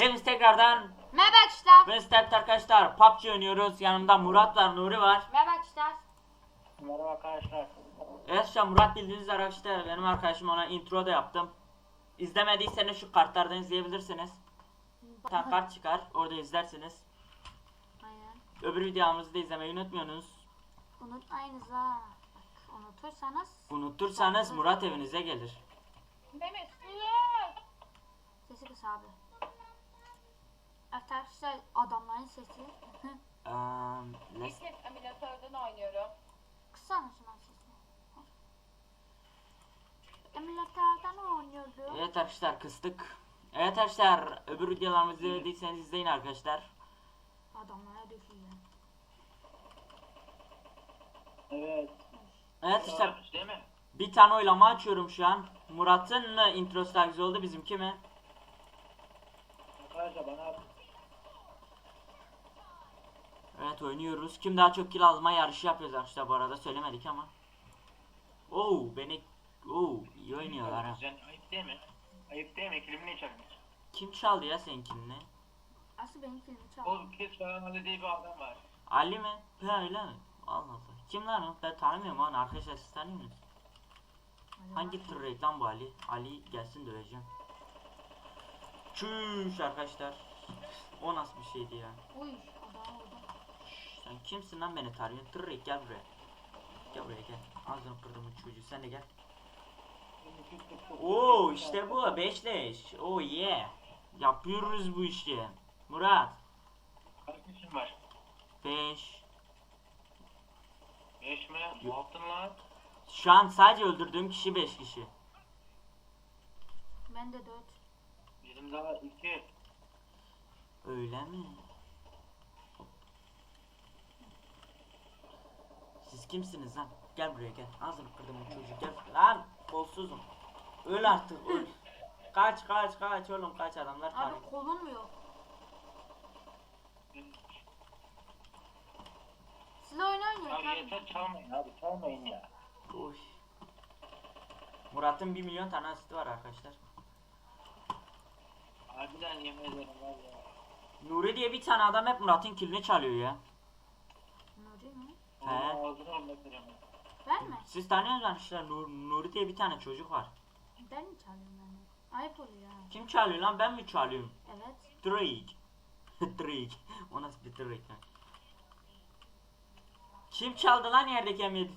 Hepiniz tekrardan Merhaba arkadaşlar. ben Step arkadaşlar PUBG oynuyoruz. Yanımda Murat var, Nuri var. Merhaba arkadaşlar. Merhaba arkadaşlar. Evet an Murat bildiğiniz üzere arkadaşlar benim arkadaşım ona intro da yaptım. İzlemediyseniz şu kartlardan izleyebilirsiniz. Bir tane kart çıkar orada izlersiniz. Aynen. Öbür videomuzu da izlemeyi unutmuyorsunuz. Unutmayınız ha. Bak unutursanız. Unutursanız Murat evinize gelir. Mehmet suya. Sesi kıs abi. Arkadaşlar adamların sesi. Um, let's... Kez emülatörden oynuyorum. Kıssana şunun sesini. Emülatörden oynuyorum. Evet arkadaşlar kıstık. Evet arkadaşlar öbür videolarımızı izlediyseniz izleyin arkadaşlar. Adamlara döküyor. Evet. Evet arkadaşlar Değil mi? bir tane oylama açıyorum şu an. Murat'ın mı introsu daha güzel oldu bizimki mi? Arkadaşlar bana Evet oynuyoruz. Kim daha çok kill alma yarışı yapıyoruz arkadaşlar bu arada söylemedik ama. Oo beni Oo iyi oynuyorlar ha. Sen ayıp değil mi? Ayıp değil mi? Kilimi ne çaldın? Kim çaldı ya seninkini? Asıl benim filmi çaldı. O kes falan Ali diye bir adam var. Ali mi? Ha öyle mi? Allah Allah. Kim lan o? Ben tanımıyorum onu arkadaşlar siz tanıyor musunuz? Hangi tür reklam bu Ali? Ali gelsin döveceğim. Çüş arkadaşlar. O nasıl bir şeydi ya? Uy Sen kimsin lan beni tarıyorsun? Tırrek gel buraya. Gel buraya gel. Ağzını kırdım çocuğu sen de gel. Oo işte bu beşleş. Oh yeah. Yapıyoruz bu işi. Murat. Kaç kişin var? 5. Beş mi? Altın lan. Şu an sadece öldürdüğüm kişi 5 kişi. Ben de dört. Bizim daha iki. Öyle mi? Kimsiniz lan? Gel buraya gel. Ağzını kırdım bu çocuğu gel. Lan kolsuzum. Öl artık öl. Kaç kaç kaç oğlum kaç adamlar. Abi kolun mu yok? Siz oyun oynuyor. Abi yeter çalmayın abi çalmayın ya. Oy. Murat'ın 1 milyon tane asisti var arkadaşlar. Harbiden yemin ederim var ya. Nuri diye bir tane adam hep Murat'ın kilini çalıyor ya. Nuri mi? He. Ağzını anlatırım. Ben mi? Siz tanıyor musunuz arkadaşlar? Nur, Nuri diye bir tane çocuk var. Ben mi çalıyorum ben? Ayıp oluyor ha. Kim çalıyor lan ben mi çalıyorum? Evet. Drake. Drake. O nasıl bir Drake lan? Kim çaldı lan yerdeki M7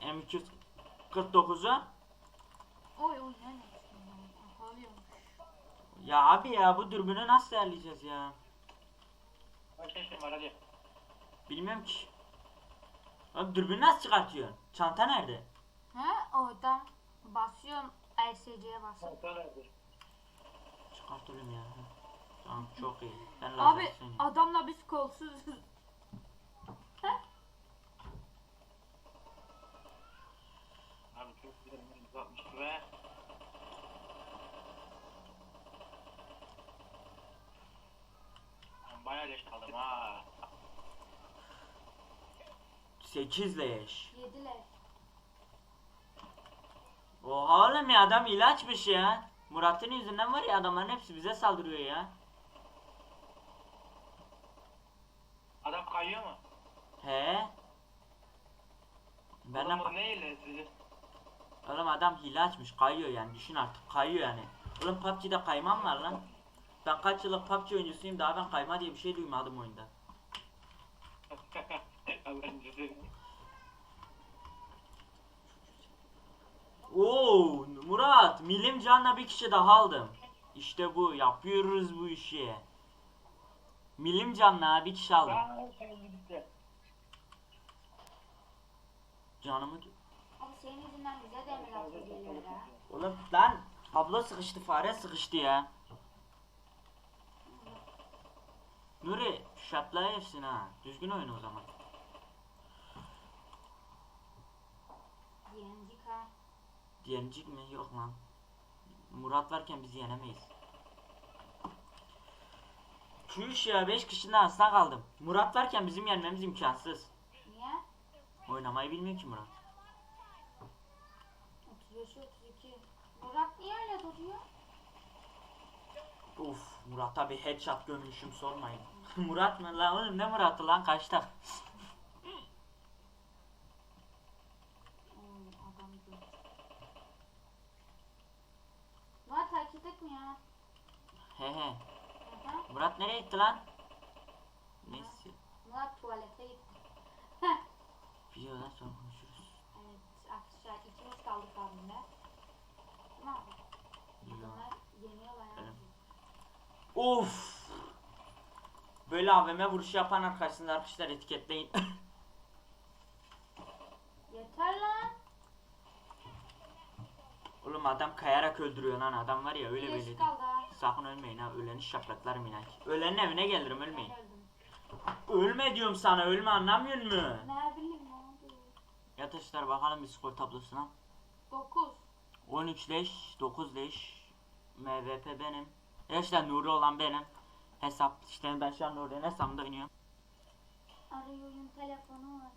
M249'u? Oy oy ne ne? Ağlıyorum. Ya abi ya bu dürbünü nasıl ayarlayacağız ya? Kaç yaşın var hadi. Bilmiyorum ki. Abi dürbünü nasıl çıkartıyorsun? Çanta nerede? He oradan basıyorum LCC'ye basıyorum. Sen nerede? Çıkartıyorum ya. Tamam çok iyi. Ben Abi lazer söyleyeyim. adamla biz kolsuzuz. Abi çok güzel bir uzatmış ve Ben bayağı geç kaldım ha. 8 leş. Yediler. Oha oğlum ya adam ilaçmış ya. Murat'ın yüzünden var ya adamların hepsi bize saldırıyor ya. Adam kayıyor mu? He? Ben Oğlum o ne ile sizi? Oğlum adam hile açmış kayıyor yani düşün artık kayıyor yani. Oğlum PUBG'de kaymam var lan. Ben kaç yıllık PUBG oyuncusuyum daha ben kayma diye bir şey duymadım oyunda. Oo Murat milim canla bir kişi daha aldım. İşte bu yapıyoruz bu işi. Milim canla bir kişi aldım. Gitti. Canımı Abi senin yüzünden bize de emülatör geliyor ya. Oğlum lan abla sıkıştı fare sıkıştı ya. Nuri şatlaya hepsini ha. Düzgün oyna o zaman. Yendik ha. Diyencik mi? Yok lan. Murat varken bizi yenemeyiz. Çüş ya 5 kişinin arasına kaldım. Murat varken bizim yenmemiz imkansız. Niye? Oynamayı bilmiyor ki Murat. 35 32. Murat niye öyle duruyor? Uf Murat'a bir headshot gömmüşüm sormayın. Murat mı lan oğlum ne Murat'ı lan kaçta? Oy adam gördü. Murat takip etmiyor. He he. Aha. Murat nereye gitti lan? Neyse. Murat tuvalete gitti. Videodan sonra konuşuruz. Evet arkadaşlar ikimiz kaldık abimle. Ne yapalım? Bunlar yeniyorlar ya. Evet. Of. Böyle AVM vuruşu yapan arkadaşlar arkadaşlar etiketleyin. Yeter lan. Oğlum adam kayarak öldürüyor lan adam var ya öyle böyle. değil. Sakın ölmeyin ha öleni şaplatlarım inan. Ölenin evine gelirim ölmeyin. Ölme diyorum sana ölme anlamıyor musun? Ne bileyim ne oldu? Yatışlar bakalım bir skor tablosuna. 9. 13 leş, 9 leş. MVP benim. Arkadaşlar Nuri olan benim. Hesap işte ben şu an Nuri'nin hesabında oynuyorum. Arıyorum telefonu aç.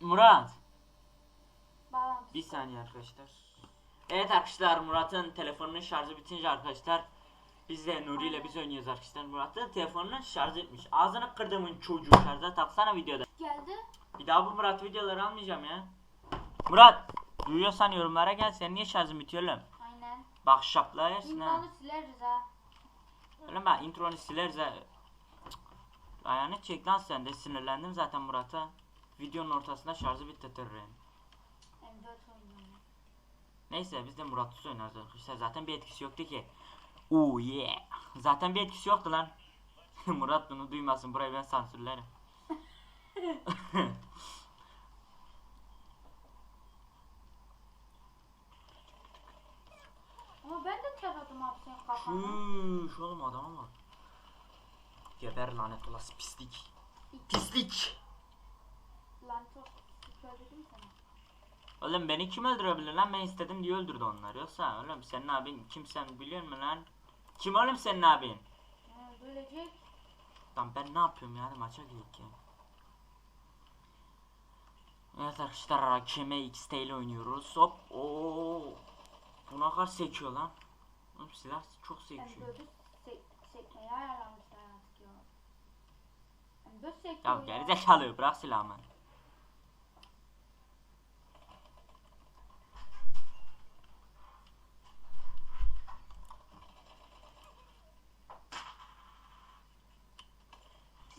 Murat. Bağlantı. Bir saniye arkadaşlar. Evet arkadaşlar Murat'ın telefonunun şarjı bitince arkadaşlar biz de Nuri ile biz oynuyoruz arkadaşlar. Murat'ın telefonunun şarjı bitmiş. Ağzını kırdığımın çocuğu şarja taksana videoda. Geldi. Bir daha bu Murat videoları almayacağım ya. Murat duyuyorsan yorumlara gel sen niye şarjın bitiyor oğlum? Aynen. Bak şaplığa yersin ha. İmkanı sileriz ha. Öyle ben intronu sileriz ha. Ayağını çek lan sen de sinirlendim zaten Murat'a. Videonun ortasında şarjı bittiririm. M4 oynuyorum. Neyse biz de Murat'ı oynarız arkadaşlar. Zaten bir etkisi yoktu ki. Oh yeah. Zaten bir etkisi yoktu lan. Murat bunu duymasın. Burayı ben sansürlerim. Ama ben de taradım abi senin kafana. Şuş oğlum adama bak. Geber lanet olası pislik. Pislik. Lan çok söyledim sana. Oğlum beni kim öldürebilir lan? Ben istedim diye öldürdü onlar. Yoksa oğlum senin abin kim sen biliyor musun lan? Kim oğlum senin abin? Böylece Lan ben ne yapıyorum ya? Hadi maça gidelim ya. Evet arkadaşlar Hakeme XT ile oynuyoruz. Hop. Oo. Bu ne kadar sekiyor lan. Oğlum silah çok sekiyor. M4'ü sek sekmeye ayarlamışlar artık ya. M4 Ya sekiyor gerizekalı bırak silahımı.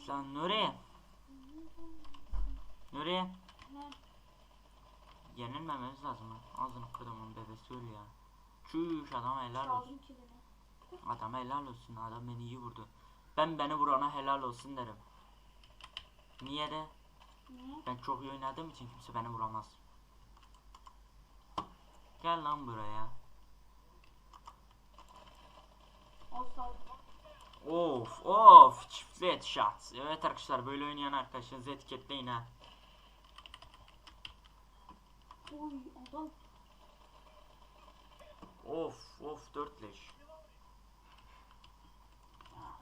Lan Nuri. Nuri. Ne? Yenilmememiz lazım. Ağzını kırdım onun bebesi öyle ya. Çüş adama helal olsun. Adama helal olsun. Adam beni iyi vurdu. Ben beni vurana helal olsun derim. Niye de? Niye? Ben çok iyi oynadığım için kimse beni vuramaz. Gel lan buraya. O saldı. Of of çiftli headshot. Evet arkadaşlar böyle oynayan arkadaşlarınızı etiketleyin ha. Uy adam Of of dört leş.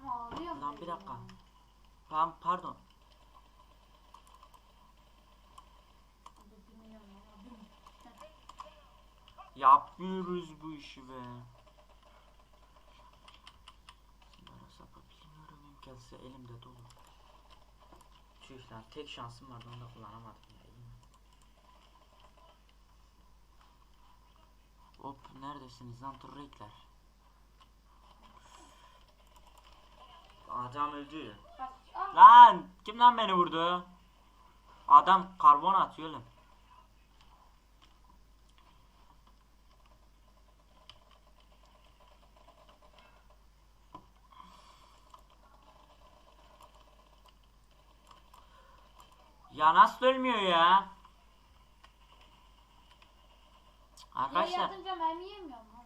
ağlıyor. Lan bir dakika. Tamam pardon. Abi bilmiyorum ya, bilmiyorum. Yapıyoruz bu işi be. İmkansız elimde dolu. Tüh lan tek şansım vardı onu da kullanamadım ya. Hop neredesiniz lan turrekler? Adam öldü. Lan kim lan beni vurdu? Adam karbon atıyor oğlum. Ya nasıl ölmüyor ya? Arkadaşlar, yatınca mermi yemiyorum lan.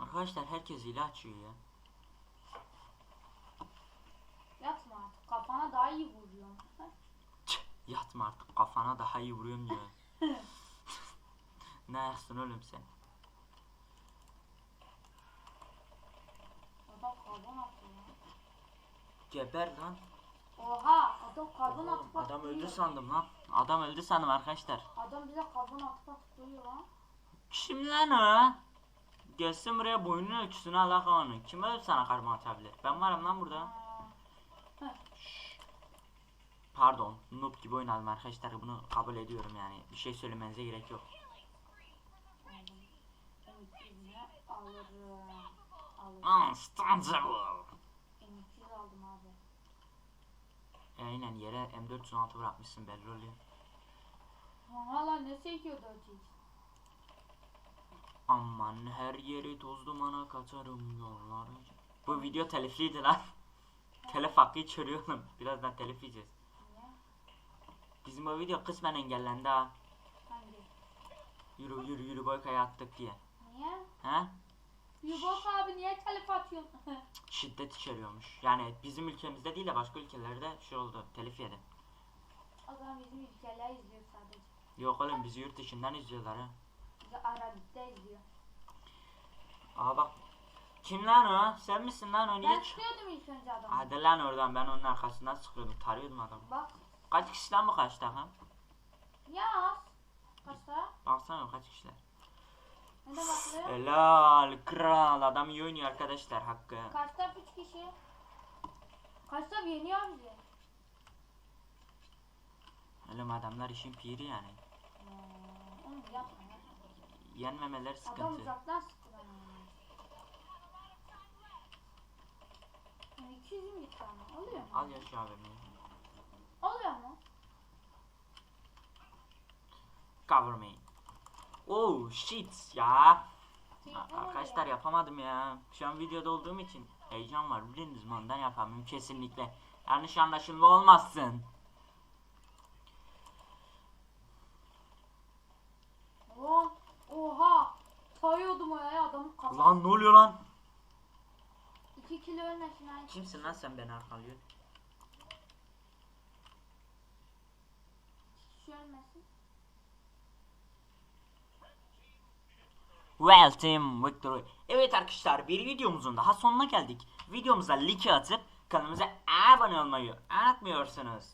arkadaşlar herkes hile açıyor ya. Yatma artık kafana daha iyi vuruyorum. Çık, Yatma artık kafana daha iyi vuruyorum diyor. ne yapsın oğlum sen? Ya. Geber lan. Oha adam karbon Oğlum, atıp adam atıp öldü duruyor. sandım lan. Adam öldü sandım arkadaşlar. Adam bize karbon atıp atıp duruyor lan. Kim lan o? Gelsin buraya boyunun ölçüsünü alaka onu. Kim öyle sana karma atabilir? Ben varım lan burada. Aa, Pardon. Noob gibi oynadım arkadaşlar. Bunu kabul ediyorum yani. Bir şey söylemenize gerek yok. aldım. M200'ü alırım. Alırım. Unstoppable. M200 aldım abi. Aynen yere M416 bırakmışsın belli oluyor. Hala ne sekiyor 4x? Aman her yeri toz dumana katarım yolları. Bu video telifliydi lan. Telif hakkı içeriyorum. Birazdan telif yiyeceğiz. Bizim o video kısmen engellendi ha. Hangi? Yürü yürü yürü boykaya attık diye. Niye? He? Yubok abi niye telif atıyorsun? Şiddet içeriyormuş. Yani bizim ülkemizde değil de başka ülkelerde şey oldu. Telif yedi. o zaman bizim ülkeler izliyor sadece. Yok oğlum bizi yurt dışından izliyorlar ha. Bizi Arabik'te izliyor. Aa bak. Kim lan o? Sen misin lan o? Ben Niye ç- çıkıyordum ilk önce adamı. Hadi lan oradan ben onun arkasından sıkıyordum. Tarıyordum adamı. Bak. Kaç kişiden bu kaçta ha? Yaz. Kaçta? Baksana kaç kişiler. Ne de bakıyor? Helal kral adam iyi oynuyor arkadaşlar hakkı. Kaçta 3 kişi? Kaçta yeniyor bizi? Oğlum adamlar işin piri yani. Ee, Oğlum yapma ya. Yenmemeler Adam sıkıntı. uzaktan sıktı bana. Yani 200 mü gitti ama? Oluyor mu? Al ya şu abimi. Oluyor mu? Cover me. Oh shit ya. Arkadaşlar yapamadım ya. Şu an videoda olduğum için heyecan var. Biliniz mi ondan yapamıyorum kesinlikle. Yanlış anlaşılma olmazsın. Oo, oha. Sayıyordum o ya adamın kafası. Lan ne oluyor lan? 2 kilo ölmesin ay. Kimsin lan sen beni arkalıyorsun? Ölmesin. Well team victory. Evet arkadaşlar bir videomuzun daha sonuna geldik. Videomuza like atıp kanalımıza abone olmayı unutmuyorsunuz.